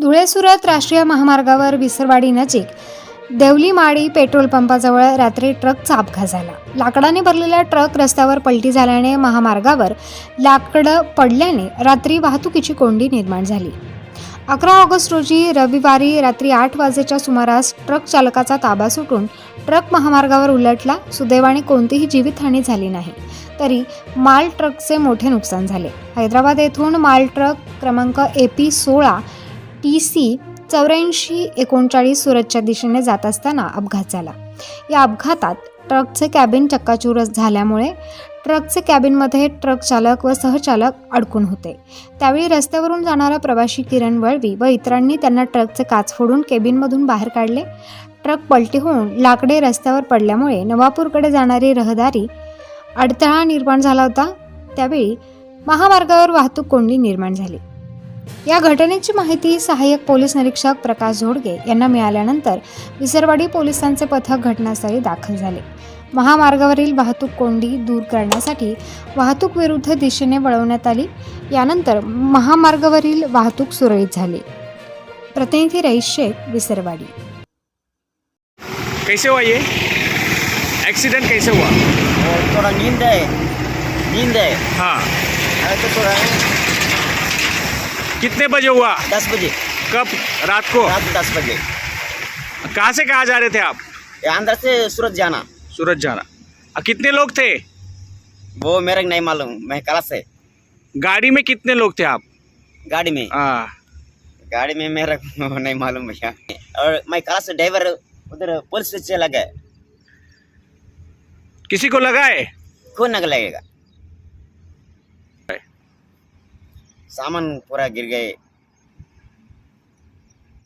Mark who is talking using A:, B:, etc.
A: धुळे सुरत राष्ट्रीय महामार्गावर विसरवाडी नजीक देवलीमाळी पेट्रोल पंपाजवळ रात्री ट्रकचा अपघात झाला. लाकडाने भरलेला ट्रक रस्त्यावर पलटी झाल्याने महामार्गावर लाकडं पडल्याने रात्री वाहतुकीची कोंडी निर्माण झाली. अकरा ऑगस्ट रोजी रविवारी रात्री आठ वाजेच्या सुमारास ट्रक चालकाचा ताबा सुटून ट्रक महामार्गावर उलटला. सुदैवाने कोणतीही जीवितहानी झाली नाही. तरी माल ट्रकचे मोठे नुकसान झाले. हैदराबाद येथून माल ट्रक क्रमांक ए पी सोळा टी सी चौऱ्याऐंशी एकोणचाळीस सुरतच्या दिशेने जात असताना अपघात झाला. या अपघातात ट्रकचे कॅबिन चक्काचूर झाल्यामुळे ट्रकचे कॅबिनमध्ये ट्रक चालक व सहचालक अडकून होते. त्यावेळी रस्त्यावरून जाणारा प्रवाशी किरण वळवी व इतरांनी त्यांना ट्रकचे काच फोडून केबिनमधून बाहेर काढले. ट्रक पलटी होऊन लाकडे रस्त्यावर पडल्यामुळे नवापूरकडे जाणारी रहदारी अडथळा निर्माण झाला होता. त्यावेळी महामार्गावर वाहतूक कोंडी निर्माण झाली. या घटनेची माहिती सहाय्यक पोलीस निरीक्षक प्रकाश झोडगे यांना मिळाल्यानंतर विसरवाडी पोलिसांचे पथक घटनास्थळी दाखल झाले. महामार्गावरील वाहतूक कोंडी दूर करण्यासाठी वाहतूक विरुद्ध दिशेने वळवण्यात आली. यानंतर महामार्गावरील वाहतूक सुरळीत झाली. प्रतिनिधी रईस शेख विसरवाडी.
B: कैसे हुआ ये? एक्सीडेंट कैसे हुआ?
C: और थोड़ा नींद है नींद है.
B: हाँ
C: तो थोड़ा
B: कितने बजे हुआ?
C: दस बजे।
B: कब? रात को?
C: रात दस बजे।
B: कहाँ से कहाँ जा रहे थे आप?
C: अंदर से सूरत जाना।
B: सूरत जाना। अ, कितने लोग थे?
C: वो मेरे नहीं मालूम। मैं कला से।
B: गाड़ी में कितने लोग थे आप?
C: गाड़ी में।
B: हाँ।
C: गाड़ी में मेरा नहीं मालूम भैया। और मैं कला से ड्राइवर उधर पुलिस स्टेशन लगा।
B: किसी को लगा है?
C: कौन लगेगा? சாமன் புற கிர்கை